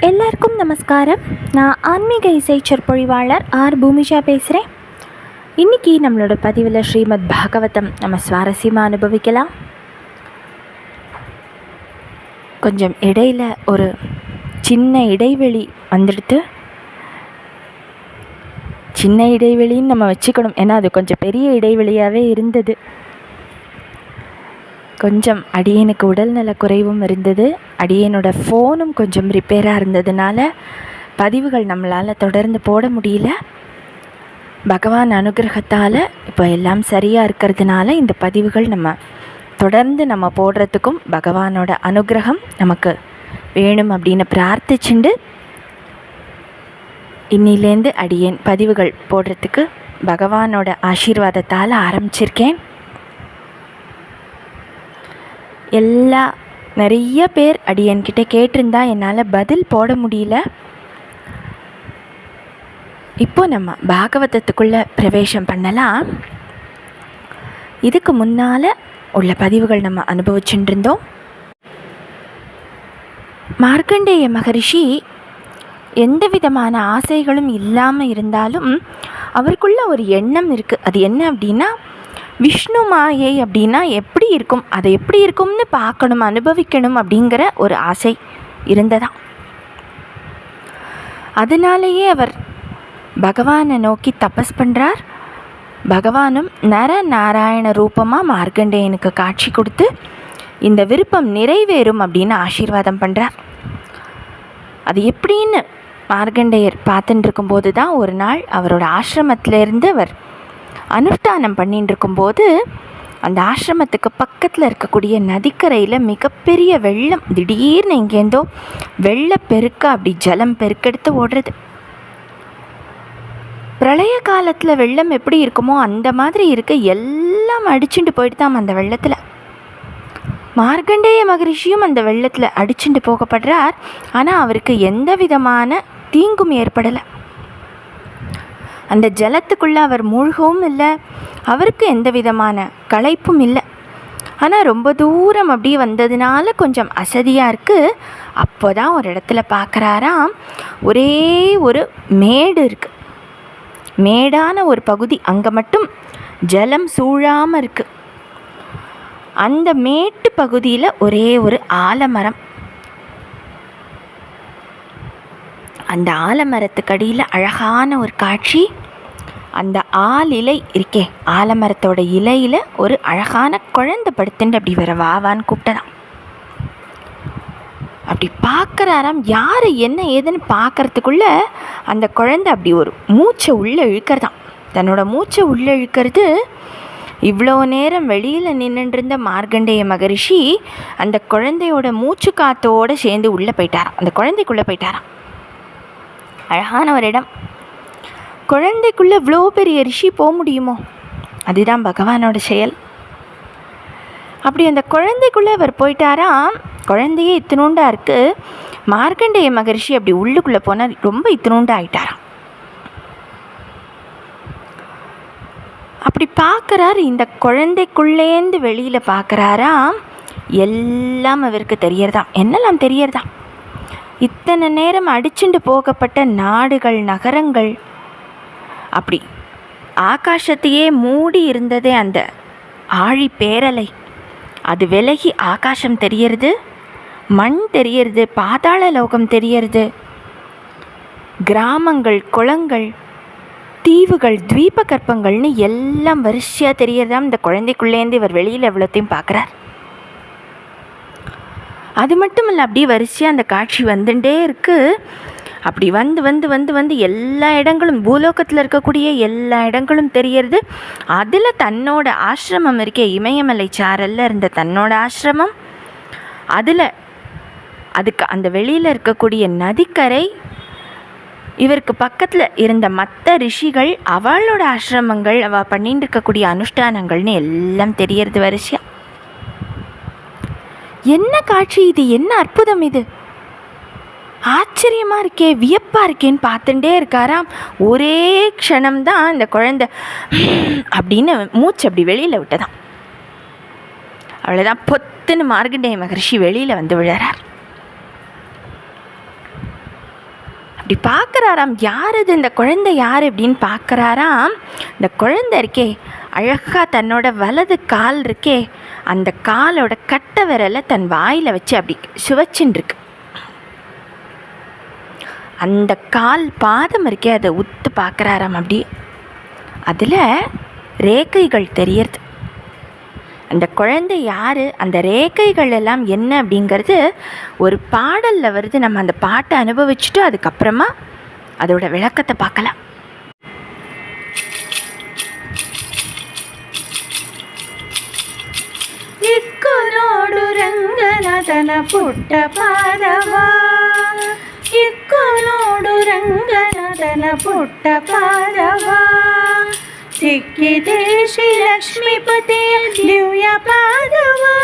எல்லாருக்கும் நமஸ்காரம். நான் ஆன்மீக இசை சொற்பொழிவாளர் ஆர். பூமிஷா பேசுகிறேன் இன்றைக்கி நம்மளோட பதிவில் ஸ்ரீமத் பாகவதம் நம்ம சுவாரஸ்யமாக அனுபவிக்கலாம். கொஞ்சம் இடையில ஒரு சின்ன இடைவெளி வந்துடுத்து. சின்ன இடைவெளின்னு நம்ம வச்சுக்கணும். ஏன்னா அது கொஞ்சம் பெரிய இடைவெளியாகவே இருந்தது. கொஞ்சம் அடியனுக்கு உடல்நல குறைவும் இருந்தது. அடியனோட ஃபோனும் கொஞ்சம் ரிப்பேராக இருந்ததுனால பதிவுகள் நம்மளால் தொடர்ந்து போட முடியல. பகவான் அனுகிரகத்தால் இப்போ எல்லாம் சரியாக இருக்கிறதுனால இந்த பதிவுகள் நம்ம தொடர்ந்து நம்ம போடுறதுக்கும் பகவானோட அனுகிரகம் நமக்கு வேணும் அப்படின்னு பிரார்த்திச்சுண்டு இன்னிலேருந்து அடியேன் பதிவுகள் போடுறதுக்கு பகவானோட ஆசீர்வாதத்தால் ஆரம்பிச்சிருக்கேன். எல்லா நிறைய பேர் அடியன்கிட்ட கேட்டிருந்தா என்னால் பதில் போட முடியல. இப்போ நம்ம பாகவதத்துக்குள்ளே பிரவேசம் பண்ணலாம். இதுக்கு முன்னால் உள்ள பதிவுகள் நம்ம அனுபவிச்சுட்டுருந்தோம். மார்க்கண்டேய மகரிஷி எந்த விதமான ஆசைகளும் இல்லாமல் இருந்தாலும் அவருக்குள்ள ஒரு எண்ணம் இருக்குது அது என்ன அப்படின்னா விஷ்ணு மாயை அப்படின்னா எப்படி இருக்கும்? அதை எப்படி இருக்கும்னு பார்க்கணும் அனுபவிக்கணும் அப்படிங்கிற ஒரு ஆசை இருந்ததாம். அதனாலேயே அவர் பகவானை நோக்கி தபஸ் பண்ணுறார் பகவானும் நர நாராயண ரூபமாக மார்க்கண்டேயனுக்கு காட்சி கொடுத்து இந்த விருப்பம் நிறைவேறும் அப்படின்னு ஆசீர்வாதம் பண்ணுறார் அது எப்படின்னு மார்கண்டேயர் பார்த்துட்டு இருக்கும்போது தான் ஒரு நாள் அவரோட ஆசிரமத்திலேருந்து அவர் அனுஷ்டானம் பண்ணிட்டு இருக்கும்போது அந்த ஆசிரமத்துக்கு பக்கத்தில் இருக்கக்கூடிய நதிக்கரையில் மிகப்பெரிய வெள்ளம் திடீர்னு எங்கேருந்தோ வெள்ளப்பெருக்க அப்படி ஜலம் பெருக்கெடுத்து ஓடுறது. பிரளய காலத்தில் வெள்ளம் எப்படி இருக்குமோ அந்த மாதிரி இருக்க. எல்லாம் அடிச்சுட்டு போயிட்டு தான் அந்த வெள்ளத்தில். மார்க்கண்டேய மகரிஷியும் அந்த வெள்ளத்தில் அடிச்சுட்டு போகப்படுறார். ஆனால் அவருக்கு எந்த விதமான தீங்கும் ஏற்படலை. அந்த ஜலத்துக்குள்ளே அவர் மூழ்கவும் இல்லை. அவருக்கு எந்த விதமான களைப்பும் இல்லை. ஆனால் ரொம்ப தூரம் அப்படி வந்ததுனால கொஞ்சம் அசதியாக இருக்குது அப்போ தான் ஒரு இடத்துல பார்க்குறாராம் ஒரே ஒரு மேடு இருக்குது மேடான ஒரு பகுதி அங்கே மட்டும் ஜலம் சூழாமல் இருக்குது அந்த மேட்டு பகுதியில் ஒரே ஒரு ஆலமரம். அந்த ஆலமரத்துக்கடியில் அழகான ஒரு காட்சி. அந்த ஆள் இலை இருக்கே ஆலமரத்தோட இலையில் ஒரு அழகான குழந்தை படுத்துட்டு அப்படி வர வாவான்னு கூப்பிட்டதான் அப்படி பார்க்குறாராம் யார் என்ன ஏதுன்னு பார்க்கறதுக்குள்ள அந்த குழந்தை அப்படி ஒரு மூச்சை உள்ளே இழுக்கிறதான் தன்னோட மூச்சை உள்ளே இழுக்கிறது இவ்வளோ நேரம் வெளியில் நின்றுருந்த மார்கண்டேய மகரிஷி அந்த குழந்தையோட மூச்சு காத்தோடு சேர்ந்து உள்ளே போயிட்டாராம். அந்த குழந்தைக்குள்ளே போயிட்டாராம். அழகான ஒரு இடம். குழந்தைக்குள்ளே இவ்வளோ பெரிய ரிஷி போக முடியுமோ? அதுதான் பகவானோட செயல். அப்படி அந்த குழந்தைக்குள்ளே அவர் போயிட்டாரா? குழந்தையே இத்தினூண்டா இருக்குது மார்க்கண்டேய மகரிஷி அப்படி உள்ளுக்குள்ளே போனால் ரொம்ப இத்தினூண்டா ஆயிட்டாராம் அப்படி பார்க்குறாரு இந்த குழந்தைக்குள்ளேந்து வெளியில் பார்க்குறாரா எல்லாம் அவருக்கு தெரியறதாம். என்னெல்லாம் தெரியறதாம்? இத்தனை நேரம் அடிச்சுண்டு போகப்பட்ட நாடுகள் நகரங்கள் அப்படி. ஆகாசத்தையே மூடி இருந்ததே அந்த ஆழி பேரலை. அது விலகி ஆகாசம் தெரியறது மண் தெரியறது பாதாள லோகம் தெரியறது கிராமங்கள் குளங்கள் தீவுகள் தீபகற்பங்கள்னு எல்லாம் வரிசையாக தெரியறதாம் இந்த குழந்தைக்குள்ளேருந்து இவர் வெளியில் எவ்வளோத்தையும் பார்க்குறார். அது மட்டும் இல்லை அப்படியே வரிசையாக அந்த காட்சி வந்துட்டே இருக்குது அப்படி வந்து வந்து வந்து வந்து எல்லா இடங்களும் பூலோகத்தில் இருக்கக்கூடிய எல்லா இடங்களும் தெரியறது. அதில் தன்னோட ஆசிரமம் இருக்கே இமயமலை சாரல்ல இருந்த தன்னோட ஆசிரமம். அதில் அதுக்கு அந்த வெளியில் இருக்கக்கூடிய நதிக்கரை இவருக்கு பக்கத்தில் இருந்த மற்ற ரிஷிகள் அவளோட ஆசிரமங்கள் அவள் பண்ணிட்டு இருக்கக்கூடிய அனுஷ்டானங்கள்னு எல்லாம் தெரியறது வரிசையா? என்ன காட்சி இது? என்ன அற்புதம் இது? ஆச்சரியமாக இருக்கே வியப்பாக இருக்கேன்னு பார்த்துட்டே இருக்காராம். ஒரே க்ஷணம்தான் இந்த குழந்தை. அப்படின்னு மூச்சு அப்படி வெளியில் விட்டதான் அவ்வளோதான் பொத்துன்னு மார்கண்டேய மகர்ஷி வெளியில் வந்து விழறார். அப்படி பார்க்குறாராம் யார் இது? இந்த குழந்தை யார் அப்படின்னு பார்க்குறாராம். இந்த குழந்தை இருக்கே அழகாக தன்னோட வலது கால் இருக்கே அந்த காலோட கட்டை விரலை தன் வாயில் வச்சு அப்படி சுவச்சின்னு இருக்கு. அந்த கால் பாதம் இருக்கே அதை உத்து பார்க்குறாராம் அப்படி. அதில் ரேகைகள் தெரியறது. அந்த குழந்தை யார் அந்த ரேகைகள் எல்லாம் என்ன அப்படிங்கிறது ஒரு பாடலில் வருது. நம்ம அந்த பாட்டை அனுபவிச்சுட்டு அதுக்கப்புறமா அதோட விளக்கத்தை பார்க்கலாம். నిక్కునోడు రంగన చిక్కునోడు రంగన తన పుట్ట పారవా. సిక్కితే శ్రీ లక్ష్మీపతి దివ్య పాదవా.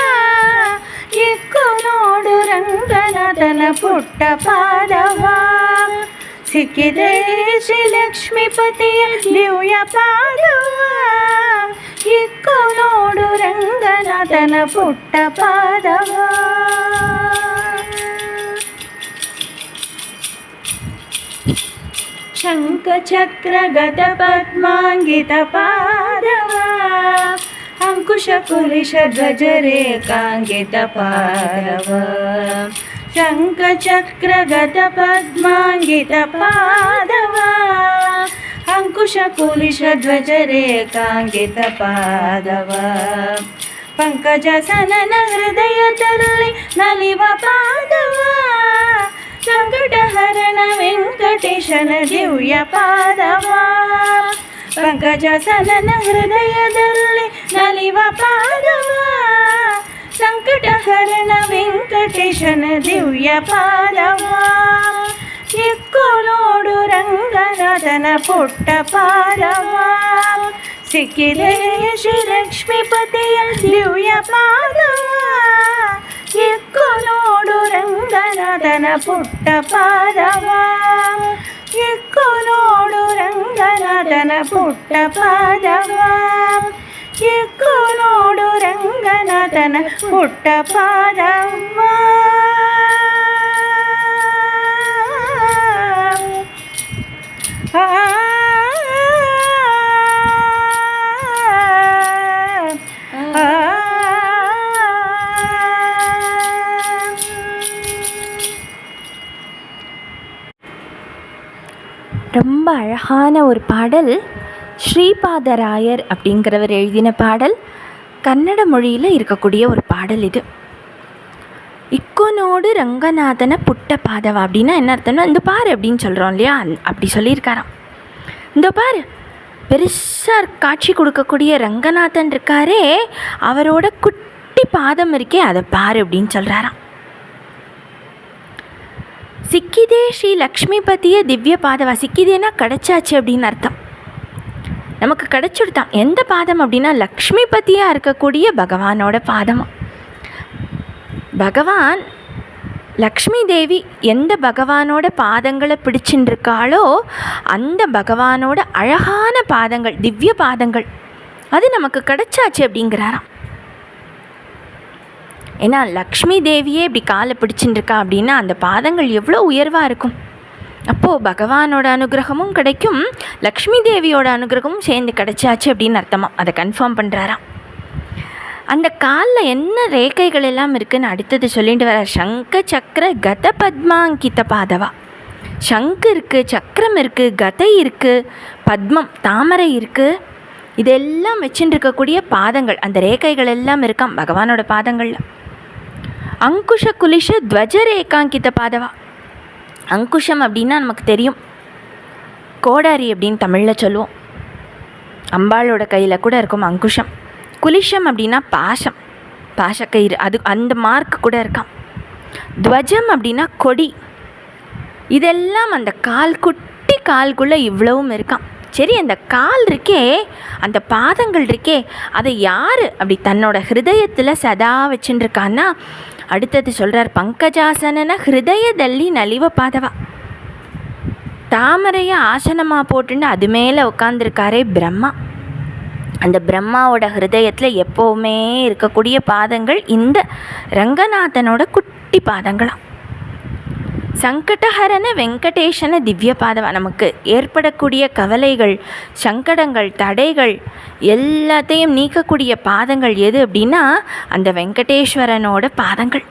చిక్కునోడు రంగన తన పుట్ట పారవా సిక్కితే శ్రీ లక్ష్మీపతి దివ్య పాదవా. చిక్కునోడు రంగన తన పుట్ట పాదవా. शङ्खचक्रगतपद्माङ्गितपादवा अङ्कुशकुलिशध्वजरेकाङ्गितपादवा शङ्खचक्रगतपद्माङ्गितपादवा अङ्कुशकुलिशध्वजरेकाङ्गितपादवा पङ्कजसनन हृदयतरुणि नलिव पादवा ಶಂಖಚಕ್ರ ಗದ ಪದ್ಮಾಂಗಿತ ಪಾದವ ಅಂಕುಶ ಕುಲಿಶ ಧ್ವಜ ರೇಖಾಂಕಿತ ಪಾದವ ಪಂಕಜಸನನ ಹೃದಯದಲ್ಲಿ ನಲಿವ ಪಾದವ ಸಂಕಟಹರಣ ವೆಂಕಟೇಶನ ದಿವ್ಯ ಪಾದವ ಪಂಕಜಸನನ ಹೃದಯದಲ್ಲಿ ನಲಿವ ಪಾದವ ಸಂಕಟಹರಣ ವೆಂಕಟೇಶನ ದಿವ್ಯ ಪಾದವ ಎಕ್ಕು ನೋಡು ರಂಗನಾಥನ ಪುಟ್ಟ ಪಾದವ ಸಿಕ್ಕಿದೆ ಶ್ರೀ ಲಕ್ಷ್ಮೀಪತಿಯ ದಿವ್ಯ ಪಾದವ ಎಕ್ಕು ನೋಡು తన పుట్ట పాదవా ఎక్కునోడు రంగన తన పుట్ట పాదవా ఎక్కునోడు రంగన తన పుట్ట పాదవా ఆ. ரொம்ப அழகான ஒரு பாடல் ஸ்ரீபாதராயர் அப்படிங்கிறவர் எழுதின பாடல் கன்னட மொழியில் இருக்கக்கூடிய ஒரு பாடல் இது. இக்கோனோடு ரங்கநாதன புட்ட பாதவா அப்படின்னா என்ன அர்த்தம்னா இந்த பாரு அப்படின்னு சொல்கிறோம் இல்லையா? அப்படி சொல்லியிருக்காராம். இந்த பாரு பெருசாக காட்சி கொடுக்கக்கூடிய ரங்கநாதன் இருக்காரே அவரோட குட்டி பாதம் இருக்கே அதை பாரு அப்படின்னு சொல்கிறாராம் சிக்கிதே ஸ்ரீ லக்ஷ்மிபதிய திவ்ய பாதவா. சிக்கிதேனா கிடைச்சாச்சு அப்படின்னு அர்த்தம். நமக்கு கிடச்சுடுதான். எந்த பாதம் அப்படின்னா லக்ஷ்மிபதியாக இருக்கக்கூடிய பகவானோட பாதம். பகவான் லக்ஷ்மி தேவி எந்த பகவானோட பாதங்களை பிடிச்சின்ருக்காளோ அந்த பகவானோட அழகான பாதங்கள் திவ்ய பாதங்கள் அது நமக்கு கிடைச்சாச்சு அப்படிங்கிறாராம். ஏன்னா லக்ஷ்மி தேவியே இப்படி காலை பிடிச்சின்னு இருக்கா அப்படின்னா அந்த பாதங்கள் எவ்வளோ உயர்வாக இருக்கும். அப்போது பகவானோட அனுகிரகமும் கிடைக்கும் லக்ஷ்மி தேவியோட அனுகிரகமும் சேர்ந்து கிடைச்சாச்சு அப்படின்னு அர்த்தமா? அதை கன்ஃபார்ம் பண்ணுறாராம் அந்த காலில் என்ன ரேகைகள் எல்லாம் இருக்குன்னு அடுத்தது சொல்லிட்டு வர சங்க சக்கர கத பத்மாங்கித பாதவா. சங்கு இருக்குது சக்கரம் இருக்குது கதை இருக்குது பத்மம் தாமரை இருக்குது இதெல்லாம் வச்சுட்டு இருக்கக்கூடிய பாதங்கள் அந்த ரேகைகள் எல்லாம் இருக்காம் பகவானோட பாதங்களில். அங்குஷ குலிஷ துவஜ ரேகாங்கித பாதவா. அங்குஷம் அப்படின்னா நமக்கு தெரியும். கோடாரி அப்படின்னு தமிழில் சொல்லுவோம். அம்பாளோட கையில் கூட இருக்கும் அங்குஷம். குலிஷம் அப்படின்னா பாசம். பாசக்கயிறு அது அந்த மார்க் கூட இருக்காம். துவஜம் அப்படின்னா கொடி. இதெல்லாம் அந்த கால் குட்டி கால்குள்ளே இவ்வளவும் இருக்காம். சரி அந்த கால் இருக்கே அந்த பாதங்கள் இருக்கே அதை யார் அப்படி தன்னோட ஹிருதயத்தில் சதா வச்சுட்டுருக்கான்னா அடுத்தது சொல்கிறார் பங்கஜாசனன ஹிருதயதல்லி நலிவ பாதவா. தாமரையை ஆசனமாக போட்டுன்னு அது மேலே உட்காந்துருக்காரே பிரம்மா. அந்த பிரம்மாவோட ஹிருதயத்தில் எப்போவுமே இருக்கக்கூடிய பாதங்கள் இந்த ரங்கநாதனோட குட்டி பாதங்களாம் சங்கடஹரன வெங்கடேஷன திவ்ய பாதவா நமக்கு ஏற்படக்கூடிய கவலைகள் சங்கடங்கள் தடைகள் எல்லாத்தையும் நீக்கக்கூடிய பாதங்கள் எது அப்படின்னா அந்த வெங்கடேஸ்வரனோட பாதங்கள்.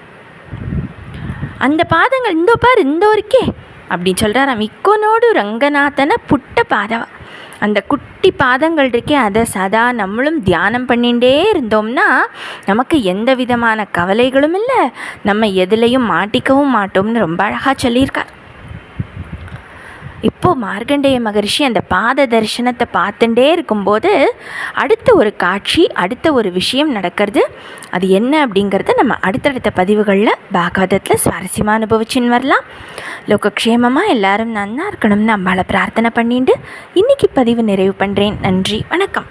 அந்த பாதங்கள் இந்த பார் இந்த இருக்கே. அப்படின்னு சொல்கிறாராம் இக்கோனோடு ரங்கநாதனை புட்ட பாதவா. அந்த குட்டி பாதங்கள் இருக்கே அதை சதா நம்மளும் தியானம் பண்ணிகிட்டே இருந்தோம்னா நமக்கு எந்த விதமான கவலைகளும் இல்லை. நம்ம எதுலேயும் மாட்டிக்கவும் மாட்டோம்னு ரொம்ப அழகாக சொல்லியிருக்கார். இப்போது மார்க்கண்டேய மகரிஷி அந்த பாத தரிசனத்தை பார்த்துட்டே இருக்கும்போது அடுத்த ஒரு காட்சி அடுத்த ஒரு விஷயம் நடக்கிறது. அது என்ன அப்படிங்கிறத நம்ம அடுத்தடுத்த பதிவுகளில் பாகவதத்தில் சுவாரஸ்யமாக அனுபவிச்சுன்னு வரலாம். லோகக்ஷேமமாக எல்லாரும் நன்னா இருக்கணும்னு அம்பாளை பிரார்த்தனை பண்ணிட்டு இன்றைக்கி பதிவு நிறைவு பண்ணுறேன் நன்றி வணக்கம்.